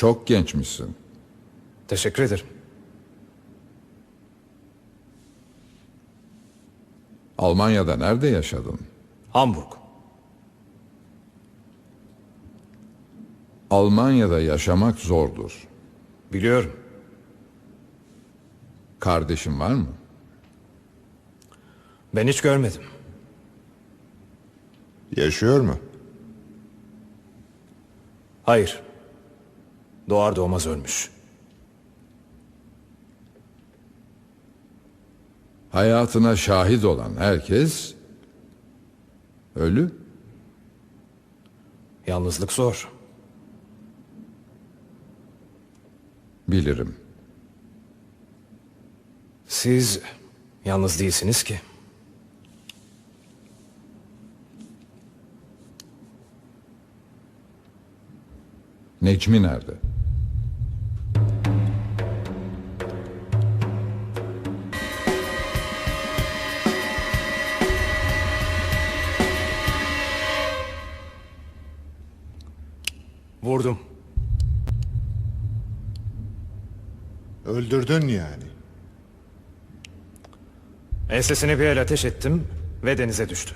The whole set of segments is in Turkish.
Çok gençmişsin. Teşekkür ederim. Almanya'da nerede yaşadın? Hamburg. Almanya'da yaşamak zordur. Biliyorum. Kardeşin var mı? Ben hiç görmedim. Yaşıyor mu? Hayır. Doğar doğmaz ölmüş. Hayatına şahit olan herkes ölü. Yalnızlık zor. Bilirim. Siz yalnız değilsiniz ki. Necmi nerede? Vurdum. Öldürdün yani. Ensesine bir el ateş ettim ve denize düştü.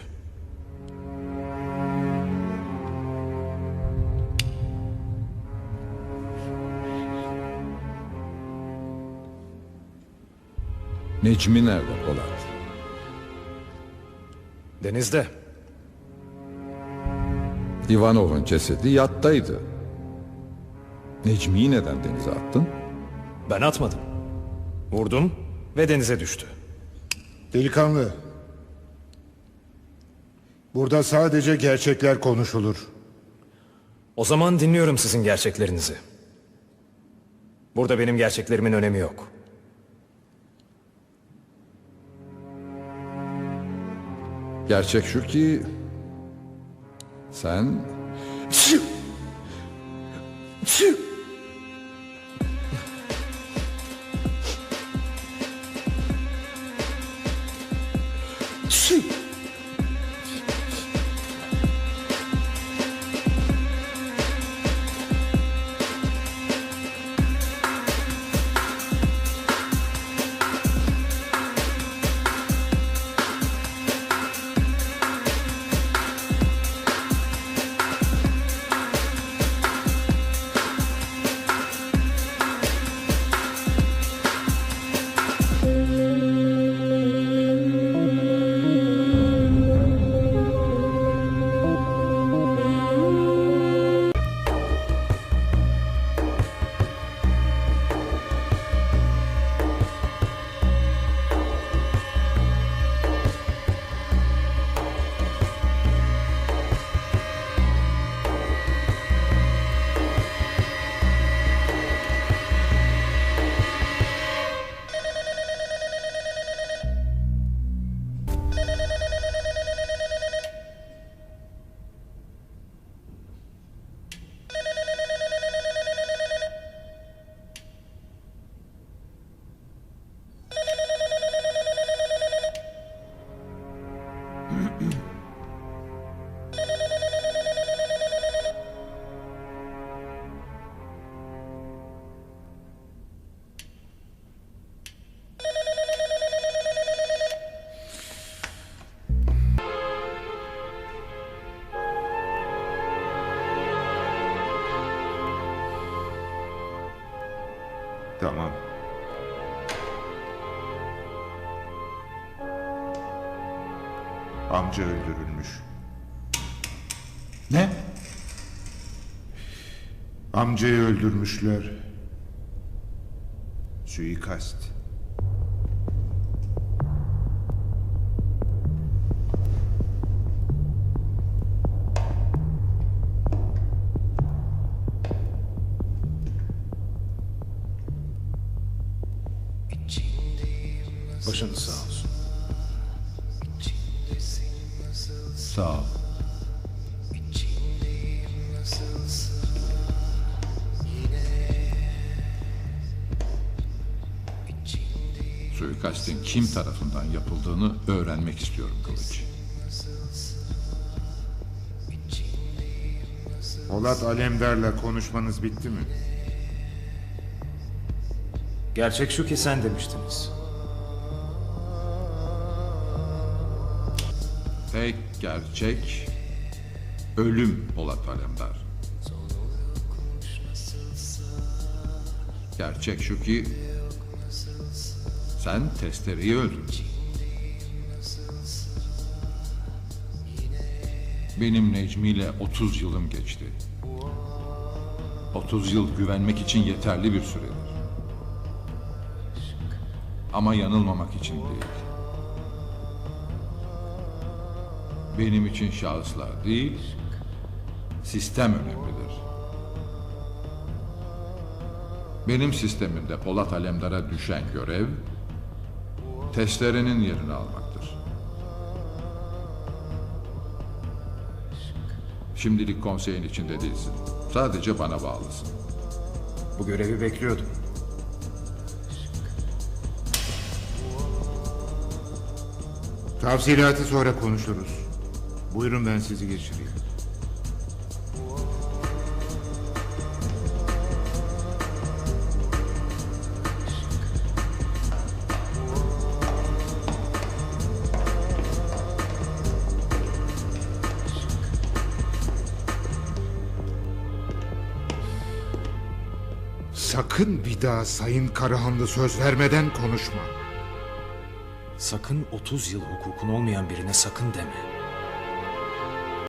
Necmi nerede Polat? Denizde. Ivanov'un cesedi yattaydı. Necmi'yi neden denize attın? Ben atmadım. Vurdum ve denize düştü. Delikanlı. Burada sadece gerçekler konuşulur. O zaman dinliyorum sizin gerçeklerinizi. Burada benim gerçeklerimin önemi yok. Gerçek şu ki sen 干嘛 Amca öldürülmüş. ne? Amcayı öldürmüşler. Suikast. Başınız sağ olsun. Sağ ol. suikastin kim tarafından yapıldığını öğrenmek istiyorum Kılıç. Polat Alemdar'la konuşmanız bitti mi? Gerçek şu ki sen demiştiniz. Tek gerçek ölüm Polat Alemdar. Gerçek şu ki sen testereyi öldürdün. Benim Necmi ile 30 yılım geçti. 30 yıl güvenmek için yeterli bir süredir. Ama yanılmamak için değil. Benim için şahıslar değil, sistem önemlidir. Benim sistemimde Polat Alemdar'a düşen görev, testerenin yerini almaktır. Şimdilik konseyin içinde değilsin. Sadece bana bağlısın. Bu görevi bekliyordum. Tavsilatı sonra konuşuruz. Buyurun ben sizi geçireyim. Sakın bir daha Sayın Karahanlı söz vermeden konuşma. Sakın 30 yıl hukukun olmayan birine sakın deme.